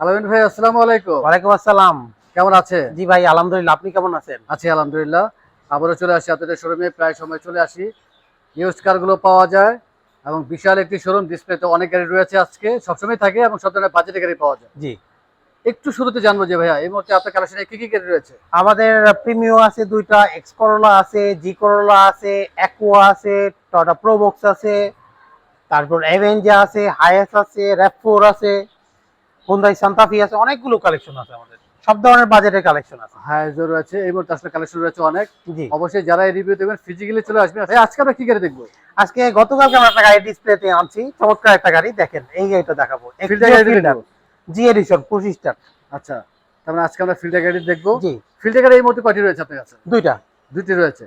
আলামিন ভাই আসসালামু আলাইকুম। ওয়ালাইকুম আসসালাম। কেমন আছে? জি ভাই আলহামদুলিল্লাহ আপনি কেমন আছেন? আছি আলহামদুলিল্লাহ। আবারও চলে আসি আপনাদের শোরুমে প্রায় সময় চলে আসি। ইউজ কারগুলো পাওয়া যায় এবং বিশাল একটি শোরুম ডিসপ্লেতে অনেক গাড়ি রয়েছে আজকে। সবসময় থাকে এবং সব ধরনের বাজেটের গাড়ি পাওয়া যায়। জি। একটু শুরুতে জানব যে ভাইয়া এই মুহূর্তে আপনার কালেকশনে কি কি গাড়ি রয়েছে? আমাদের প্রিমিও আছে দুইটা এক্স করোলা আছে জি করোলা আছে অ্যাকোয়া আছে টয়টা প্রোবক্স আছে তারপর অ্যাভেঞ্জা আছে হায়াস আছে র্যাপফোর আছে। হুন্দাই সান্তাফি আছে অনেকগুলো কালেকশন আছে আমাদের। সব ধরনের বাজেটের কালেকশন আছে। হ্যাঁ যে রয়েছে এই মুহূর্তে আসলে কালেকশন রয়েছে অনেক। জি। অবশ্যই যারা এই রিভিউ দেখবেন ফিজিক্যালি চলে আসবেন ভাই আজকে আমরা কি গাড়ি দেখব? আজকে গতকালকে আমরা একটা গাড়ি ডিসপ্লেতে আনছি। চমৎকার একটা গাড়ি দেখেন এই গাড়িটা দেখাবো। জি এডিশন পঁচিশটা আচ্ছা তার মানে আজকে আমরা ফিল্টার গাড়ি দেখব। জি। ফিল্টার গাড়ি এই মুহূর্তে কয়টি রয়েছে আপনার কাছে? দুইটা। দুটি রয়েছে।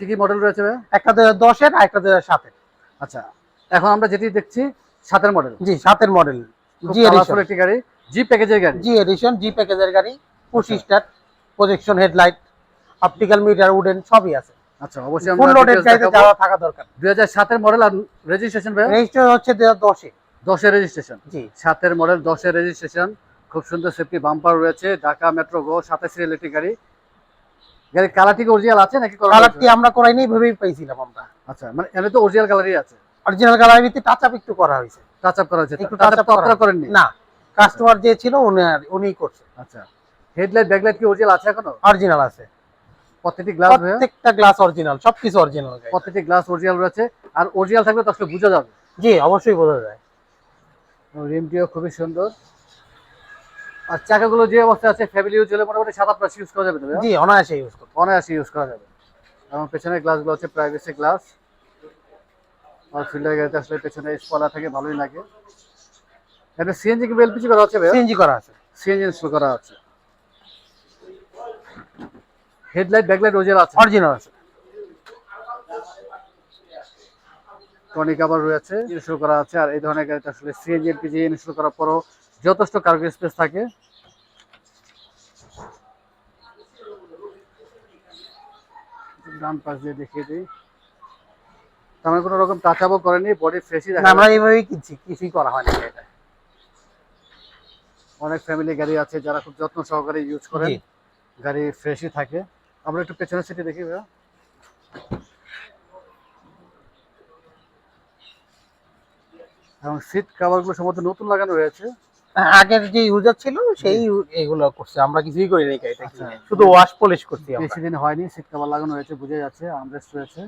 কি কি মডেল রয়েছে ভাইয়া একটা দুই হাজার দশের আর একটা দুই হাজার সাতের। আচ্ছা এখন আমরা যেটি দেখছি সাতের মডেল জি সাতের মডেল জি এডিশন একটি গাড়ি জি প্যাকেজের গাড়ি। জি এডিশন জি প্যাকেজের গাড়ি পঁচিশটার projection headlight optical meter wooden সবই আছে। আচ্ছা অবশ্যই ফুল লোডেড গাড়িতে যাওয়া থাকা দরকার। 2007 এর মডেল আর রেজিস্ট্রেশন ভাই রেজিস্টার হচ্ছে দুই হাজার 10 এর রেজিস্ট্রেশন জি। 7 এর মডেল 10 এর রেজিস্ট্রেশন খুব সুন্দর সেফটি বাম্পার রয়েছে ঢাকা মেট্রো গো 27 এর ইলেকট্রিক গাড়ি। গাড়ি কালারটি অরিজিনাল আছে নাকি কালারটি আমরা করাইনি ভেবেই পাইছিলাম আমরা। আচ্ছা মানে এনে তো অরিজিনাল কালারই আছে। অরিজিনাল কালার ভিত্তি টাচ আপ একটু করা হয়েছে। টাচ আপ করা হয়েছে। একটু টাচ টাচ আপ আপ আপনারা করেননি? না। কাস্টমার যে ছিল উনি উনিই করছে। আচ্ছা। হেডলাইট ব্যাকলাইট কি অরিজিনাল আছে এখনও? অরিজিনাল আছে। প্রত্যেকটি গ্লাস প্রত্যেকটা গ্লাস অরিজিনাল সবকিছু অরিজিনাল প্রত্যেকটি গ্লাস অরিজিনাল রয়েছে। আর অরিজিনাল থাকলে তো আসলে বোঝা যাবে। জি অবশ্যই বোঝা যায়। রিমটিও খুবই সুন্দর। আর চাকাগুলো যে অবস্থায় আছে ফ্যামিলি ইউজ হলে মোটামুটি সাত আট মাস ইউজ করা যাবে জি অনায়াসে ইউজ করতে অনায়াসে ইউজ করা যাবে। এবং পেছনের গ্লাসগুলো হচ্ছে প্রাইভেসি গ্লাস আর ফিল্ডার গাড়িতে আসলে পেছনে স্পলার থেকে ভালোই লাগে। এটা সিএনজি কি এলপিজি করা ভাইয়া? সিএনজি করা আছে। সিএনজি ইনস্টল করা আছে। হেডলাইট ব্যাকলাইট ওজেল আছে। অরিজিনাল আছে। টনিক আবার রয়েছে ইনস্টল করা আছে। আর এই ধরনের গাড়িতে আসলে সিএনজি এলপিজি ইনস্টল করার পরও যথেষ্ট কার্গো স্পেস থাকে। ডান পাশ দিয়ে দেখিয়ে দিই। তেমন কোনো রকম টাচ আপও করেনি বডি ফ্রেশই না, আমরা এইভাবেই কিনছি কিছুই করা হয়নি এটা। অনেক ফ্যামিলি গাড়ি আছে যারা খুব যত্ন সহকারে ইউজ করেন গাড়ি ফ্রেশই থাকে। আমরা একটু পেছনের সিটে দেখি ভাইয়া। এবং সিট কাভারগুলো সম্ভবত নতুন লাগানো রয়েছে আগের যে ইউজার ছিল সেই এগুলো করছে। আমরা কিছুই করি নাই গাড়িটা আচ্ছা। শুধু ওয়াশ পলিশ করছি আমরা। বেশি দিন হয়নি সিট কাভার লাগানো হয়েছে বুঝে যাচ্ছে আমরেস্ট রয়েছে।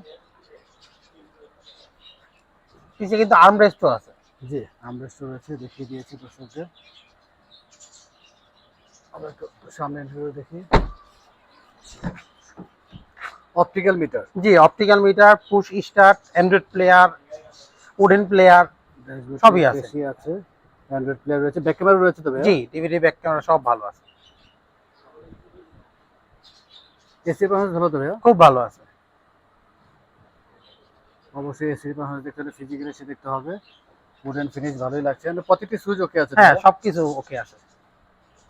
পিছে কিন্তু আর্মরেস্টও আছে। জি আমরেস্ট রয়েছে দেখিয়ে দিয়েছি দর্শকদের। আমরা একটু সামনে ভিউ দেখি। অপটিক্যাল মিটার জি optical meter push start android player wooden player সবই আছে। আছে। অ্যান্ড্রয়েড প্লেয়ার রয়েছে ব্যাক ক্যামেরা রয়েছে তবে জি ডিভিডি ব্যাক ক্যামেরা সব ভালো আছে। এসি ভালো তো খুব ভালো আছে। অবশ্যই এসি পারফরমেন্স দেখতে হলে ফিজিক্যালি এসে দেখতে হবে। উডেন ফিনিশ ভালোই লাগছে। And প্রত্যেকটি সুইচ ওকে আছে হ্যাঁ সবকিছু ওকে আছে।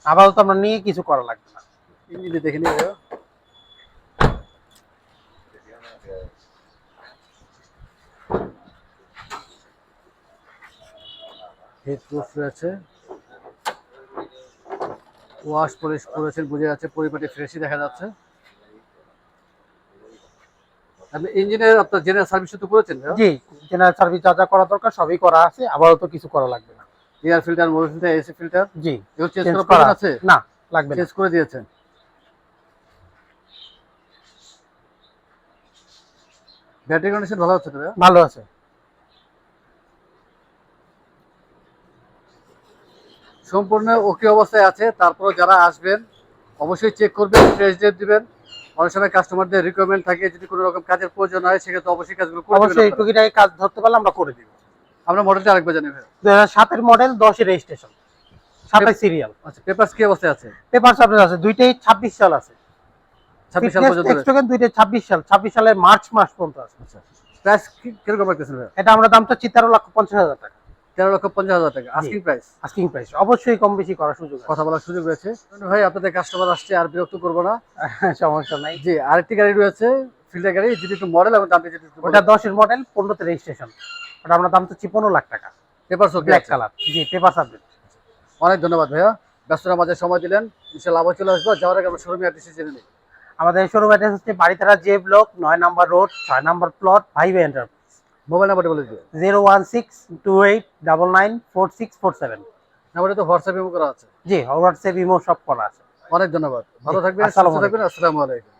আপাতত আমরা নিয়ে কিছু করা লাগবে না। ইঞ্জিনে দেখে নিই ভাইয়া হেড প্রুফ রয়েছে। ওয়াশ পলিশ করেছেন বুঝে যাচ্ছে পরিপাটি ফ্রেশই দেখা যাচ্ছে। আপনি ইঞ্জিনের আপনার জেনারেল সার্ভিস তো করেছেন জি জেনারেল সার্ভিস যা যা করা দরকার সবই করা আছে আপাতত কিছু করা লাগবে না। Air filter Mobil filter AC filter জি এগুলো চেঞ্জ করা প্রয়োজন আছে? না লাগবে চেঞ্জ করে দিয়েছেন। ব্যাটারি কন্ডিশন ভালো হচ্ছে তো ভালো আছে। সম্পূর্ণ ওকে অবস্থায় আছে তারপর যারা আসবেন অবশ্যই চেক করবেন ফ্রেশ ডেট দিবেন। অনেক সময় কাস্টমারদের রিকোয়ারমেন্ট থাকে যদি কোনো রকম কাজের প্রয়োজন হয় সেক্ষেত্রে অবশ্যই কাজগুলো অবশ্যই টুকিটাকি কাজ ধরতে পারলে আমরা করে দিব। আমরা মডেলটা আরেকবার জানি ভাই মডেল দশের রেজিস্ট্রেশন সাতাশ সিরিয়াল আচ্ছা পেপারস কি অবস্থায় আছে? পেপার সাবজেক্ট আছে দুইটাই ছাব্বিশ সাল আছে। ছাব্বিশ সাল পর্যন্ত। দুইটাই ছাব্বিশ সাল? ছাব্বিশ সালের মার্চ মাস পর্যন্ত আছে। আচ্ছা প্রাইস কীরকম রাখতেছেন ভাই এটা আমরা দামটা চিত্র লক্ষ পঞ্চাশ হাজার টাকা। তেরো লক্ষ পঞ্চাশ হাজার টাকা আস্কিং প্রাইস আস্কিং প্রাইস অবশ্যই কম বেশি করার সুযোগ কথা বলার সুযোগ রয়েছে। ভাই আপনাদের কাস্টমার আসছে আর বিরক্ত করব না। সমস্যা নাই। জি আরেকটি গাড়ি রয়েছে ফিল্টার গাড়ি যদি একটু মডেল এবং দামটা যদি ওটা দশের মডেল পনেরোতে রেজিস্ট্রেশন ওটা আমরা দাম চাচ্ছি পনেরো লাখ টাকা। পেপার ব্ল্যাক কালার জি পেপার সাবজেক্ট অনেক ধন্যবাদ ভাইয়া। ব্যস্ততার মাঝে সময় দিলেন। ইনশাল্লাহ আবার চলে আসব। যাওয়ার আগে আমরা শোরুমে অ্যাড্রেস জেনে নিই। আমাদের শোরুম অ্যাড্রেস হচ্ছে বাড়িতারা জে ব্লক নয় নাম্বার রোড ছয় নাম্বার প্লট ভাইবে এন্টার মোবাইল নাম্বারটা বলে দিবেন zero one six two eight double nine four six four seven. নাম্বারে তো হোয়াটসঅ্যাপ ইমো করা আছে। জি হোয়াটসঅ্যাপ ইমো সব করা আছে। অনেক ধন্যবাদ। ভালো থাকবেন থাকবেন আসসালামু আলাইকুম।